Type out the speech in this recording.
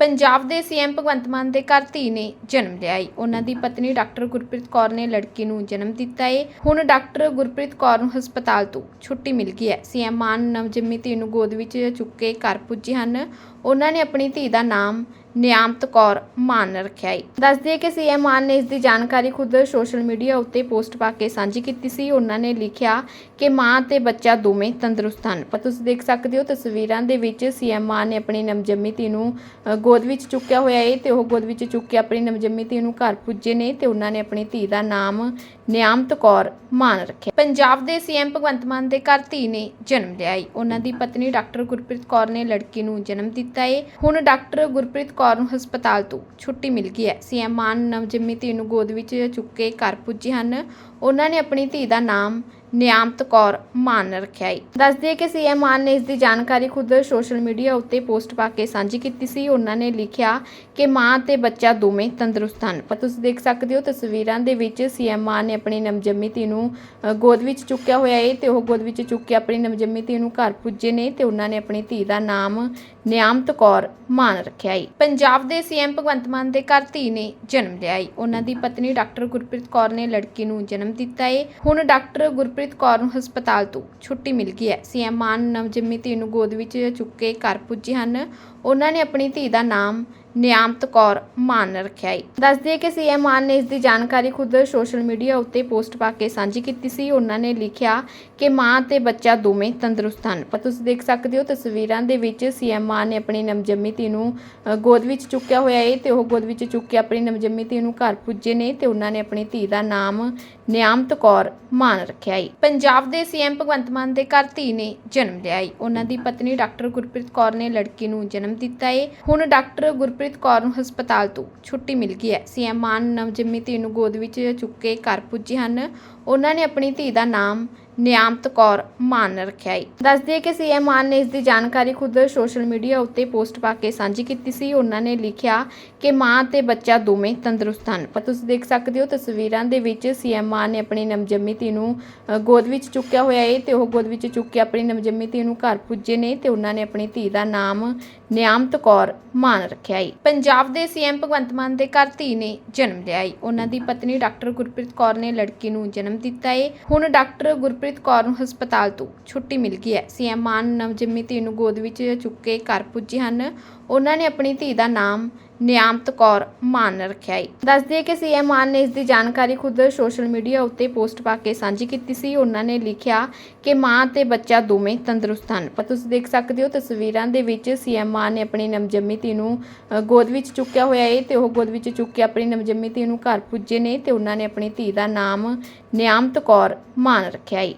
ਪੰਜਾਬ ਦੇ ਸੀਐਮ ਭਗਵੰਤ ਮਾਨ ਦੇ ਘਰ ਧੀ ਨੇ ਜਨਮ ਲਿਆ ਏ ਉਹਨਾਂ ਦੀ ਪਤਨੀ ਡਾਕਟਰ ਗੁਰਪ੍ਰੀਤ ਕੌਰ ਨੇ ਲੜਕੀ ਨੂੰ ਜਨਮ ਦਿੱਤਾ ਏ। ਹੁਣ ਡਾਕਟਰ ਗੁਰਪ੍ਰੀਤ ਕੌਰ ਨੂੰ ਹਸਪਤਾਲ ਤੋਂ ਛੁੱਟੀ ਮਿਲ ਗਈ ਹੈ। ਸੀਐਮ ਮਾਨ ਨਵਜੰਮੀ ਧੀ ਨੂੰ ਗੋਦ ਵਿੱਚ ਚੁੱਕ ਕੇ ਘਰ ਪੁੱਜੇ ਹਨ। ਉਹਨਾਂ ਨੇ ਆਪਣੀ ਧੀ ਦਾ ਨਾਮ ਨਿਆਮਤ ਕੌਰ ਮਾਨ ਰੱਖਿਆ ਏ ਦੱਸਦੀ ਹੈ ਕਿ ਸੀਐਮ ਮਾਨ ਨੇ ਇਸ ਦੀ ਜਾਣਕਾਰੀ ਖੁਦ ਸੋਸ਼ਲ ਮੀਡੀਆ ਉੱਤੇ ਪੋਸਟ ਪਾ ਕੇ ਸਾਂਝੀ ਕੀਤੀ ਸੀ। ਉਹਨਾਂ ਨੇ ਲਿਖਿਆ ਕਿ ਮਾਂ ਤੇ ਬੱਚਾ ਦੋਵੇਂ ਤੰਦਰੁਸਤ ਹਨ। ਪਰ ਤੁਸੀਂ ਦੇਖ ਸਕਦੇ ਹੋ ਤਸਵੀਰਾਂ ਦੇ ਵਿੱਚ ਸੀਐਮ ਮਾਨ ਨੇ ਆਪਣੀ ਨਵਜੰਮੀ ਧੀ ਨੂੰ ਗੋਦ ਵਿੱਚ ਚੁੱਕਿਆ ਹੋਇਆ ਏ ਤੇ ਉਹ ਗੋਦ ਵਿੱਚ ਚੁੱਕ ਕੇ ਆਪਣੀ ਨਵਜੰਮੀ ਧੀ ਨੂੰ ਘਰ ਪੁੱਜੇ ਨੇ ਤੇ ਉਹਨਾਂ ਨੇ ਆਪਣੀ ਧੀ ਦਾ ਨਾਮ ਨਿਆਮਤ ਕੌਰ ਮਾਨ ਰੱਖਿਆ। ਪੰਜਾਬ ਦੇ ਸੀਐਮ ਭਗਵੰਤ ਮਾਨ ਦੇ ਘਰ ਧੀ ਨੇ ਜਨਮ ਲਿਆ ਏ ਉਹਨਾਂ ਦੀ ਪਤਨੀ ਡਾਕਟਰ ਗੁਰਪ੍ਰੀਤ ਕੌਰ ਨੇ ਲੜਕੀ ਨੂੰ ਜਨਮ ਦਿੱਤਾ ਏ। ਹੁਣ ਡਾਕਟਰ ਗੁਰਪ੍ਰੀਤ ਕੌਰ ਨੂੰ ਹਸਪਤਾਲ ਤੋਂ ਛੁੱਟੀ ਮਿਲ ਗਈ ਹੈ। ਸੀਐਮ ਮਾਨ ਨਵਜੰਮੀ ਧੀ ਨੂੰ ਗੋਦ ਵਿੱਚ ਚੁੱਕ ਕੇ ਘਰ ਪੁੱਜੇ ਹਨ। ਉਹਨਾਂ ਨੇ ਆਪਣੀ ਧੀ ਦਾ ਨਾਮ ਨਿਆਮਤ ਕੌਰ ਮਾਨ ਰੱਖਿਆ ਏ ਦੱਸਦੀ ਹੈ ਕਿ ਸੀਐਮ ਮਾਨ ਨੇ ਇਸ ਦੀ ਜਾਣਕਾਰੀ ਖੁਦ ਸੋਸ਼ਲ ਮੀਡੀਆ ਉੱਤੇ ਪੋਸਟ ਪਾ ਕੇ ਸਾਂਝੀ ਕੀਤੀ ਸੀ। ਉਹਨਾਂ ਨੇ ਲਿਖਿਆ ਕਿ ਮਾਂ ਤੇ ਬੱਚਾ ਦੋਵੇਂ ਤੰਦਰੁਸਤ ਹਨ। ਪਰ ਤੁਸੀਂ ਦੇਖ ਸਕਦੇ ਹੋ, ਤਸਵੀਰਾਂ ਦੇ ਵਿੱਚ ਸੀਐਮ ਮਾਨ ਨੇ ਆਪਣੀ ਨਵਜੰਮੀ ਧੀ ਨੂੰ ਗੋਦ ਵਿੱਚ ਚੁੱਕਿਆ ਹੋਇਆ ਹੈ ਤੇ ਉਹ ਗੋਦ ਵਿੱਚ ਚੁੱਕ ਕੇ ਆਪਣੀ ਨਵਜੰਮੀ ਧੀ ਨੂੰ ਘਰ ਪੁੱਜੇ ਨੇ ਤੇ ਉਹਨਾਂ ਨੇ ਆਪਣੀ ਧੀ ਦਾ ਨਾਮ ਨਿਆਮਤ ਕੌਰ ਮਾਨ ਰੱਖਿਆ ਏ ਪੰਜਾਬ ਦੇ ਸੀਐਮ ਭਗਵੰਤ ਮਾਨ ਦੇ ਘਰ ਧੀ ਨੇ ਜਨਮ ਲਿਆ ਏ ਉਹਨਾਂ ਦੀ ਪਤਨੀ ਡਾਕਟਰ ਗੁਰਪ੍ਰੀਤ ਕੌਰ ਨੇ ਲੜਕੀ ਨੂੰ ਜਨਮ ਦਿੱਤਾ ਏ। ਹੁਣ ਡਾਕਟਰ ਗੁਰਪ੍ਰੀਤ ਕੌਰ ਨੂੰ ਹਸਪਤਾਲ ਤੋਂ ਛੁੱਟੀ ਮਿਲ ਗਈ ਹੈ। ਸੀਐਮ ਮਾਨ ਨਵਜੰਮੀ ਧੀ ਨੂੰ ਗੋਦ ਵਿੱਚ ਚੁੱਕ ਕੇ ਘਰ ਪੁੱਜੇ ਹਨ। ਉਹਨਾਂ ਨੇ ਆਪਣੀ ਧੀ ਦਾ ਨਾਮ ਨਿਆਮਤ ਕੌਰ ਮਾਨ ਰੱਖਿਆ ਏ ਦੱਸਦੀ ਹੈ ਕਿ ਸੀਐਮ ਮਾਨ ਨੇ ਇਸ ਦੀ ਜਾਣਕਾਰੀ ਖੁਦ ਸੋਸ਼ਲ ਮੀਡੀਆ ਉੱਤੇ ਪੋਸਟ ਪਾ ਕੇ ਸਾਂਝੀ ਕੀਤੀ ਸੀ। ਉਹਨਾਂ ਨੇ ਲਿਖਿਆ ਕਿ ਮਾਂ ਤੇ ਬੱਚਾ ਦੋਵੇਂ ਤੰਦਰੁਸਤ ਹਨ। ਪਰ ਤੁਸੀਂ ਦੇਖ ਸਕਦੇ ਹੋ ਤਸਵੀਰਾਂ ਦੇ ਵਿੱਚ ਸੀਐਮ ਮਾਨ ਨੇ ਆਪਣੀ ਨਵਜੰਮੀ ਧੀ ਨੂੰ ਗੋਦ ਵਿੱਚ ਚੁੱਕਿਆ ਹੋਇਆ ਹੈ ਤੇ ਉਹ ਗੋਦ ਵਿੱਚ ਚੁੱਕ ਕੇ ਆਪਣੀ ਨਵਜੰਮੀ ਧੀ ਨੂੰ ਘਰ ਪੁੱਜੇ ਨੇ ਤੇ ਉਹਨਾਂ ਨੇ ਆਪਣੀ ਧੀ ਦਾ ਨਾਮ ਨਿਆਮਤ ਕੌਰ ਮਾਨ ਰੱਖਿਆ ਏ ਪੰਜਾਬ ਦੇ ਸੀਐਮ ਭਗਵੰਤ ਮਾਨ ਦੇ ਘਰ ਧੀ ਨੇ ਜਨਮ ਲਿਆ ਏ ਉਹਨਾਂ ਦੀ ਪਤਨੀ ਡਾਕਟਰ ਗੁਰਪ੍ਰੀਤ ਕੌਰ ਨੇ ਲੜਕੀ ਨੂੰ ਜਨਮ ਦਿੱਤਾ ਏ। ਹੁਣ ਡਾਕਟਰ ਗੁਰਪ੍ਰੀਤ ਕੌਰ ਨੂੰ ਹਸਪਤਾਲ ਤੋਂ ਛੁੱਟੀ ਮਿਲ ਗਈ ਹੈ। ਸੀਐਮ ਮਾਨ ਨਵਜੰਮੀ ਧੀ ਨੂੰ ਗੋਦ ਵਿੱਚ ਚੁੱਕ ਕੇ ਘਰ ਪੁੱਜੇ ਹਨ। ਉਹਨਾਂ ਨੇ ਆਪਣੀ ਧੀ ਦਾ ਨਾਮ ਨਿਆਮਤ ਕੌਰ ਮਾਨ ਰੱਖਿਆ ਏ ਦੱਸਦੀ ਹੈ ਕਿ ਸੀਐਮ ਮਾਨ ਨੇ ਇਸ ਦੀ ਜਾਣਕਾਰੀ ਖੁਦ ਸੋਸ਼ਲ ਮੀਡੀਆ ਉੱਤੇ ਪੋਸਟ ਪਾ ਕੇ ਸਾਂਝੀ ਕੀਤੀ ਸੀ। ਉਹਨਾਂ ਨੇ ਲਿਖਿਆ ਕਿ ਮਾਂ ਤੇ ਬੱਚਾ ਦੋਵੇਂ ਤੰਦਰੁਸਤ ਹਨ। ਪਰ ਤੁਸੀਂ ਦੇਖ ਸਕਦੇ ਹੋ ਤਸਵੀਰਾਂ ਦੇ ਵਿੱਚ ਸੀਐਮ ਮਾਨ ਨੇ ਆਪਣੀ ਨਵਜੰਮੀ ਧੀ ਨੂੰ ਗੋਦ ਵਿੱਚ ਚੁੱਕਿਆ ਹੋਇਆ ਹੈ ਤੇ ਉਹ ਗੋਦ ਵਿੱਚ ਚੁੱਕ ਕੇ ਆਪਣੀ ਨਵਜੰਮੀ ਧੀ ਨੂੰ ਘਰ ਪੁੱਜੇ ਨੇ ਤੇ ਉਹਨਾਂ ਨੇ ਆਪਣੀ ਧੀ ਦਾ ਨਾਮ ਨਿਆਮਤ ਕੌਰ ਮਾਨ ਰੱਖਿਆ ਏ ਪੰਜਾਬ ਦੇ ਸੀਐਮ ਭਗਵੰਤ ਮਾਨ ਦੇ ਘਰ ਧੀ ਨੇ ਜਨਮ ਲਿਆ ਏ ਉਹਨਾਂ ਦੀ ਪਤਨੀ ਡਾਕਟਰ ਗੁਰਪ੍ਰੀਤ ਕੌਰ ਨੇ ਲੜਕੀ ਨੂੰ ਜਨਮ ਦਿੱਤਾ ਏ। ਹੁਣ ਡਾਕਟਰ ਗੁਰਪ੍ਰੀਤ ਕੌਰ ਨੂੰ ਹਸਪਤਾਲ ਤੋਂ ਛੁੱਟੀ ਮਿਲ ਗਈ ਹੈ। ਸੀਐਮ ਮਾਨ ਨਵਜੰਮੀ ਧੀ ਨੂੰ ਗੋਦ ਵਿੱਚ ਚੁੱਕ ਕੇ ਘਰ ਪੁੱਜੇ ਹਨ। ਉਹਨਾਂ ਨੇ ਆਪਣੀ ਧੀ ਦਾ ਨਾਮ ਨਿਆਮਤ ਕੌਰ ਮਾਨ ਰੱਖਿਆ ਏ ਦੱਸਦੀ ਹੈ ਕਿ ਸੀਐਮ ਮਾਨ ਨੇ ਇਸ ਦੀ ਜਾਣਕਾਰੀ ਖੁਦ ਸੋਸ਼ਲ ਮੀਡੀਆ ਉੱਤੇ ਪੋਸਟ ਪਾ ਕੇ ਸਾਂਝੀ ਕੀਤੀ ਸੀ। ਉਹਨਾਂ ਨੇ ਲਿਖਿਆ ਕਿ ਮਾਂ ਤੇ ਬੱਚਾ ਦੋਵੇਂ ਤੰਦਰੁਸਤ ਹਨ। ਪਰ ਤੁਸੀਂ ਦੇਖ ਸਕਦੇ ਹੋ, ਤਸਵੀਰਾਂ ਦੇ ਵਿੱਚ ਸੀਐਮ ਮਾਨ ਨੇ ਆਪਣੀ ਨਵਜੰਮੀ ਧੀ ਨੂੰ ਗੋਦ ਵਿੱਚ ਚੁੱਕਿਆ ਹੋਇਆ ਏ ਤੇ ਉਹ ਗੋਦ ਵਿੱਚ ਚੁੱਕ ਕੇ ਆਪਣੀ ਨਵਜੰਮੀ ਧੀ ਨੂੰ ਘਰ ਪੁੱਜੇ ਨੇ ਤੇ ਉਹਨਾਂ ਨੇ ਆਪਣੀ ਧੀ ਦਾ ਨਾਮ ਨਿਆਮਤ ਕੌਰ ਮਾਨ ਰੱਖਿਆ ਏ